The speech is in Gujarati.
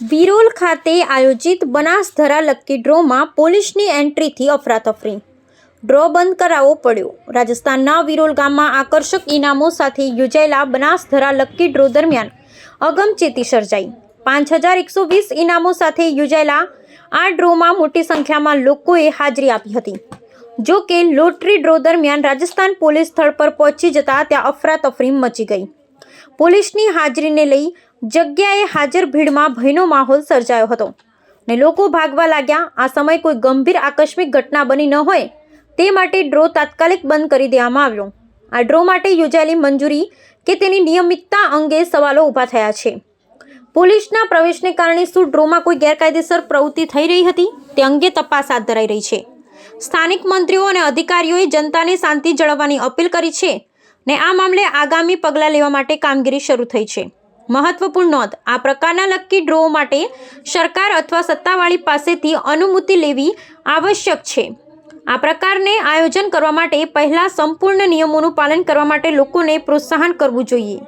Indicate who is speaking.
Speaker 1: વિરોલ ખાતે આયોજિત બનાસધરા લક્કી ડ્રોમાં પોલીસની એન્ટ્રીથી અફરાતફરી. ડ્રો બંધ કરાવવો પડ્યો. રાજસ્થાનના વિરોલ ગામમાં આકર્ષક ઇનામો સાથે યોજાયેલા બનાસધરા લક્કી ડ્રો દરમિયાન અગમચેતી સર્જાઈ. પાંચ હજાર એકસો વીસ ઇનામો સાથે યોજાયેલા આ ડ્રોમાં મોટી સંખ્યામાં લોકોએ હાજરી આપી હતી. જો કે લોટરી ડ્રો દરમિયાન રાજસ્થાન પોલીસ સ્થળ પર પહોંચી જતા ત્યાં અફરાતફરી મચી ગઈ. પોલીસની હાજરીને લઈ જગ્યાએ હાજર ભીડમાં ભયનો માહોલ સર્જાયો હતો ને લોકો ભાગવા લાગ્યા. આ સમયે કોઈ ગંભીર આકસ્મિક ઘટના બની ન હોય તે માટે ડ્રો તાત્કાલિક બંધ કરી દેવામાં આવ્યો. આ ડ્રો માટે યોજાયેલી મંજૂરી કે તેની નિયમિતતા અંગે સવાલો ઊભા થયા છે. પોલીસના પ્રવેશને કારણે શું ડ્રોમાં કોઈ ગેરકાયદેસર પ્રવૃત્તિ થઈ રહી હતી તે અંગે તપાસ હાથ ધરાઈ રહી છે. સ્થાનિક મંત્રીઓ અને અધિકારીઓએ જનતાને શાંતિ જાળવવાની અપીલ કરી છે ને આ મામલે આગામી પગલાં લેવા માટે કામગીરી શરૂ થઈ છે. મહત્વપૂર્ણ નોંધ. આ પ્રકારના લકી ડ્રો માટે સરકાર અથવા સત્તાવાળી પાસેથી અનુમતિ લેવી આવશ્યક છે. આ પ્રકારને આયોજન કરવા માટે પહેલાં સંપૂર્ણ નિયમોનું પાલન કરવા માટે લોકોને પ્રોત્સાહન કરવું જોઈએ.